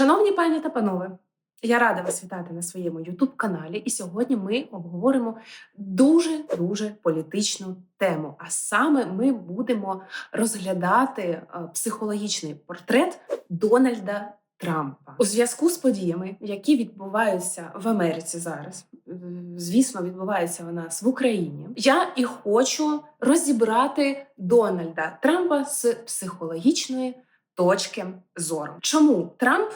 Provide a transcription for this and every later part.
Шановні пані та панове, я рада вас вітати на своєму youtube каналі. І сьогодні ми обговоримо дуже дуже політичну тему. А саме ми будемо розглядати е, психологічний портрет Дональда Трампа у зв'язку з подіями, які відбуваються в Америці зараз. е, Звісно, відбувається в нас в Україні. Я і хочу розібрати Дональда Трампа з психологічної точки зору. Чому Трамп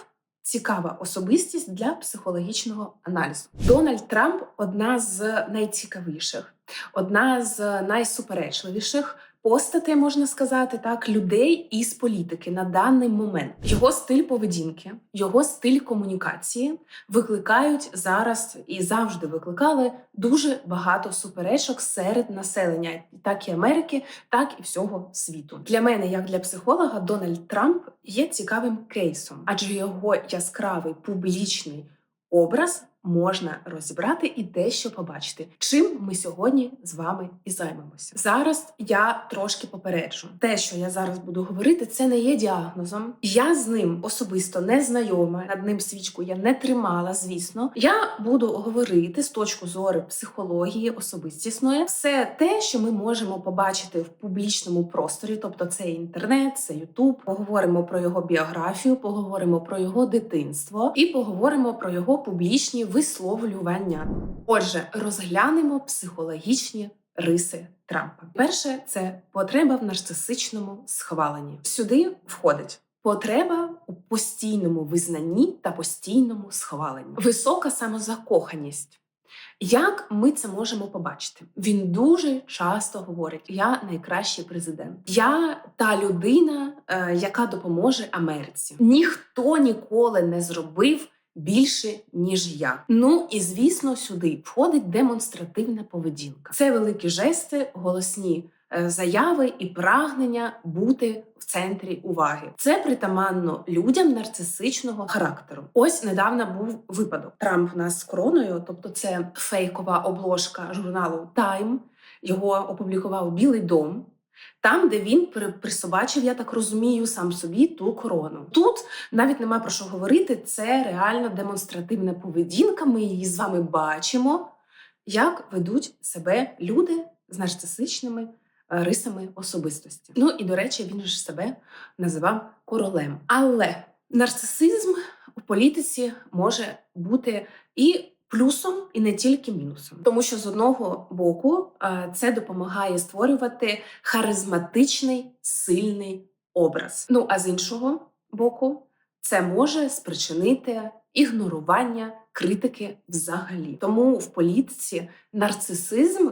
цікава особистість для психологічного аналізу? Дональд Трамп одна з найцікавіших, одна з найсуперечливіших. Постатей можна сказати так, людей із політики на даний момент його стиль поведінки, його стиль комунікації викликають зараз і завжди викликали дуже багато суперечок серед населення, так і Америки, так і всього світу. Для мене, як для психолога, Дональд Трамп є цікавим кейсом, адже його яскравий публічний образ можна розібрати і дещо побачити, чим ми сьогодні з вами і займемося. Зараз я трошки попереджу. Те, що я зараз буду говорити, це не є діагнозом. Я з ним особисто не знайома. Над ним свічку я не тримала. Звісно, я буду говорити з точки зору психології особистісної, все те, що ми можемо побачити в публічному просторі, тобто це інтернет, це Ютуб. Поговоримо про його біографію, поговоримо про його дитинство і поговоримо про його публічні висловлювання. Отже, розглянемо психологічні риси Трампа. Перше це потреба в нарцисичному схваленні. Сюди входить. Потреба у постійному визнанні та постійному схваленні, висока самозакоханість. Як ми це можемо побачити? Він дуже часто говорить: я найкращий президент, я та людина, е, яка допоможе Америці. Ніхто ніколи не зробив більше ніж я. Ну і звісно, сюди входить демонстративна поведінка. Це великі жести, голосні е, заяви і прагнення бути в центрі уваги. Це притаманно людям нарцисичного характеру. Ось недавно був випадок. Трамп у нас з короною, тобто це фейкова обложка журналу Time. Його опублікував Білий Дом. Там, де він при- присобачив, я так розумію, сам собі ту корону. Тут навіть нема про що говорити. Це реально демонстративна поведінка. Ми її з вами бачимо, як ведуть себе люди з нарцисичними е, рисами особистості. Ну і до речі, він ж себе називав королем. Але нарцисизм у політиці може бути і плюсом, і не тільки мінусом, тому що з одного боку е, це допомагає створювати харизматичний сильний образ. Ну а з іншого боку, це може спричинити ігнорування критики взагалі. Тому в політиці нарцисизм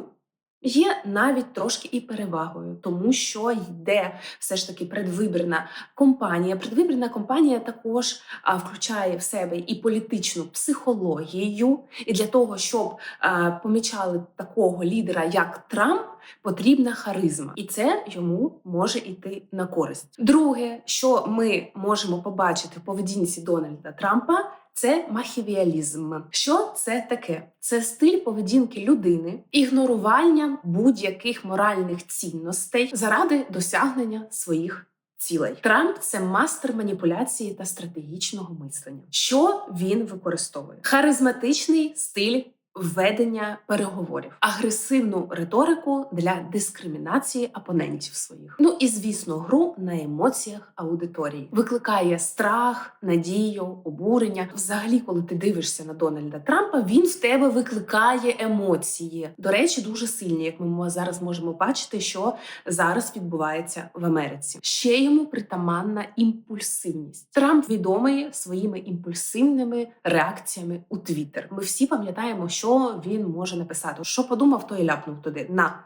є навіть трошки і перевагою, тому що йде все ж таки предвибірна компанія. Предвибірна компанія також а, включає в себе і політичну психологію. І для того, щоб а, помічали такого лідера, як Трамп, потрібна харизма, і це йому може йти на користь. Друге, що ми можемо побачити в поведінці Дональда Трампа. Це махівіалізм. Що це таке? Це стиль поведінки людини, ігнорування будь-яких моральних цінностей заради досягнення своїх цілей. Трамп це мастер маніпуляції та стратегічного мислення. Що він використовує? Харизматичний стиль. Ведення переговорів, агресивну риторику для дискримінації опонентів своїх. Ну і звісно, гру на емоціях аудиторії викликає страх, надію, обурення. Взагалі, коли ти дивишся на Дональда Трампа, він в тебе викликає емоції. До речі, дуже сильні, як ми зараз можемо бачити, що зараз відбувається в Америці. Ще йому притаманна імпульсивність. Трамп відомий своїми імпульсивними реакціями у Твіттер. Ми всі пам'ятаємо, що він може написати. Що подумав, то і ляпнув туди. На.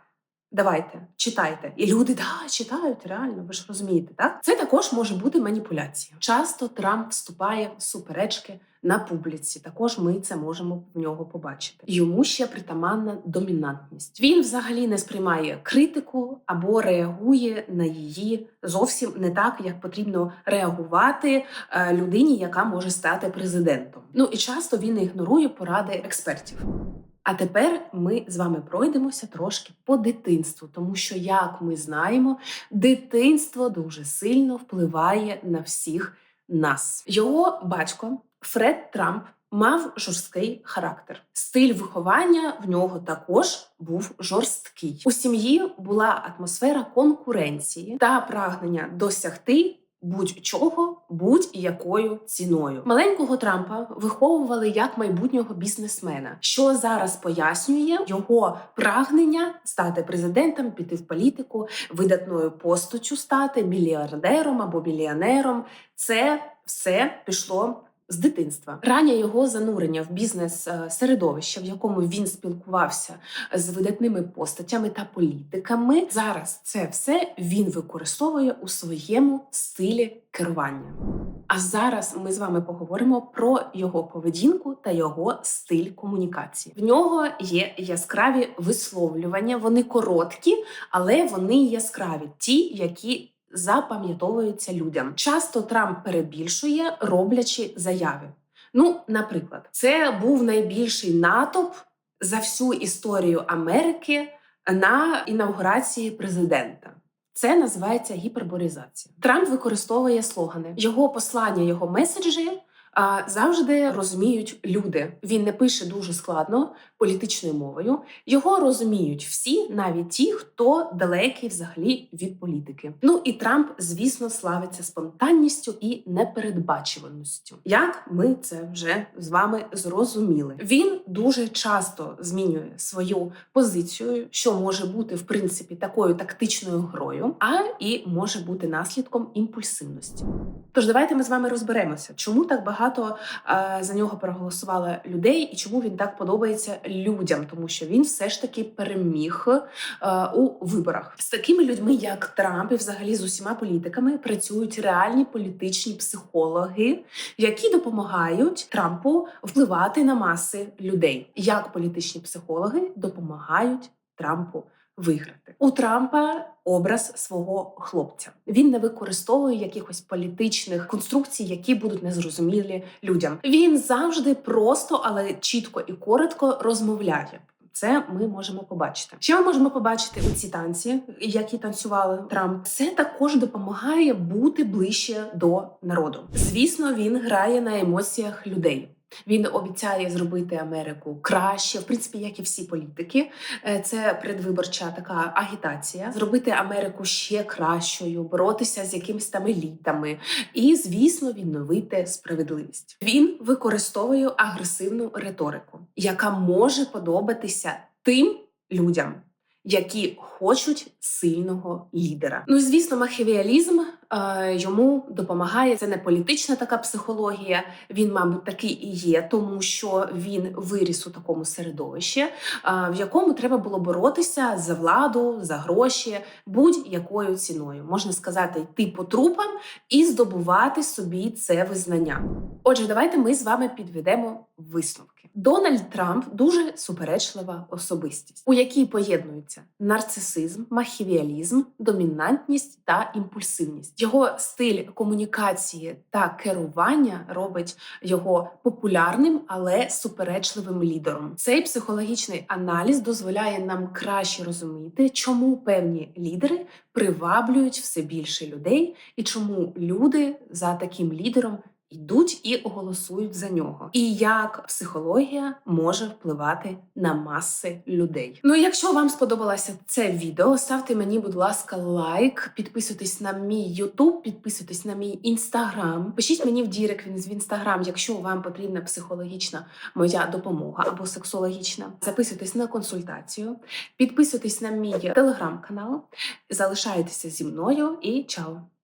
Давайте, читайте. І люди да, читають реально, ви ж розумієте, так? Це також може бути маніпуляція. Часто Трамп вступає в суперечки на публіці. Також ми це можемо в нього побачити. Йому ще притаманна домінантність. Він взагалі не сприймає критику або реагує на її зовсім не так, як потрібно реагувати е, людині, яка може стати президентом. Ну і часто він ігнорує поради експертів. А тепер ми з вами пройдемося трошки по дитинству, тому що, як ми знаємо, дитинство дуже сильно впливає на всіх нас. Його батько Фред Трамп. Мав жорсткий характер. Стиль виховання в нього також був жорсткий. У сім'ї була атмосфера конкуренції та прагнення досягти будь-чого будь-якою ціною. Маленького Трампа виховували як майбутнього бізнесмена, що зараз пояснює його прагнення стати президентом, піти в політику, видатною постачу стати мільярдером або мільйонером. Це все пішло. З дитинства раннє його занурення в бізнес е, середовище, в якому він спілкувався з видатними постатями та політиками. Зараз це все він використовує у своєму стилі керування. А зараз ми з вами поговоримо про його поведінку та його стиль комунікації. В нього є яскраві висловлювання, вони короткі, але вони яскраві, ті, які запам'ятовуються людям. Часто Трамп перебільшує, роблячи заяви. Ну, наприклад, це був найбільший натовп за всю історію Америки на інаугурації президента. Це називається гіперборізація. Трамп використовує слогани. Його послання, його меседжі завжди розуміють люди. Він не пише дуже складно політичною мовою. Його розуміють всі, навіть ті, хто далекий взагалі від політики. Ну і Трамп, звісно, славиться спонтанністю і непередбачуваністю. Як ми це вже з вами зрозуміли? Він дуже часто змінює свою позицію, що може бути в принципі такою тактичною грою, а і може бути наслідком імпульсивності. Тож давайте ми з вами розберемося, чому так багато е, за нього проголосувало людей, і чому він так подобається людям, тому що він все ж таки переміг е, у виборах з такими людьми, як Трамп, і взагалі з усіма політиками працюють реальні політичні психологи, які допомагають Трампу впливати на маси людей. Як політичні психологи допомагають Трампу виграти у Трампа образ свого хлопця. Він не використовує якихось політичних конструкцій, які будуть незрозумілі людям. Він завжди просто, але чітко і коротко розмовляє. Це ми можемо побачити. Що ми можемо побачити у ці танці, які танцювали Трамп. Це також допомагає бути ближче до народу. Звісно, він грає на емоціях людей. Він обіцяє зробити Америку краще, в принципі, як і всі політики. Е, Це предвиборча така агітація, зробити Америку ще кращою, боротися з якимись там елітами, і, звісно, відновити справедливість. Він використовує агресивну риторику, яка може подобатися тим людям. Які хочуть сильного лідера. Ну звісно, махівіалізм йому допомагає. Це не політична така психологія. Він, мабуть, такий і є, тому що він виріс у такому середовищі, е, в якому треба було боротися за владу, за гроші будь-якою ціною. Можна сказати, йти по трупам і здобувати собі це визнання. Отже, давайте ми з вами підведемо висновки. Дональд Трамп дуже суперечлива особистість, у якій поєднуються нарцисизм, махівіалізм, домінантність та імпульсивність. Його стиль комунікації та керування робить його популярним, але суперечливим лідером. Цей психологічний аналіз дозволяє нам краще розуміти, чому певні лідери приваблюють все більше людей, і чому люди за таким лідером йдуть і голосують за нього, і як психологія може впливати на маси людей. Ну, якщо вам сподобалося це відео, ставте мені, будь ласка, лайк, підписуйтесь на мій Ютуб, підписуйтесь на мій інстаграм. Пишіть мені в Дірек в інстаграм, якщо вам потрібна психологічна моя допомога або сексологічна. Записуйтесь на консультацію, підписуйтесь на мій телеграм-канал, залишайтеся зі мною і чао!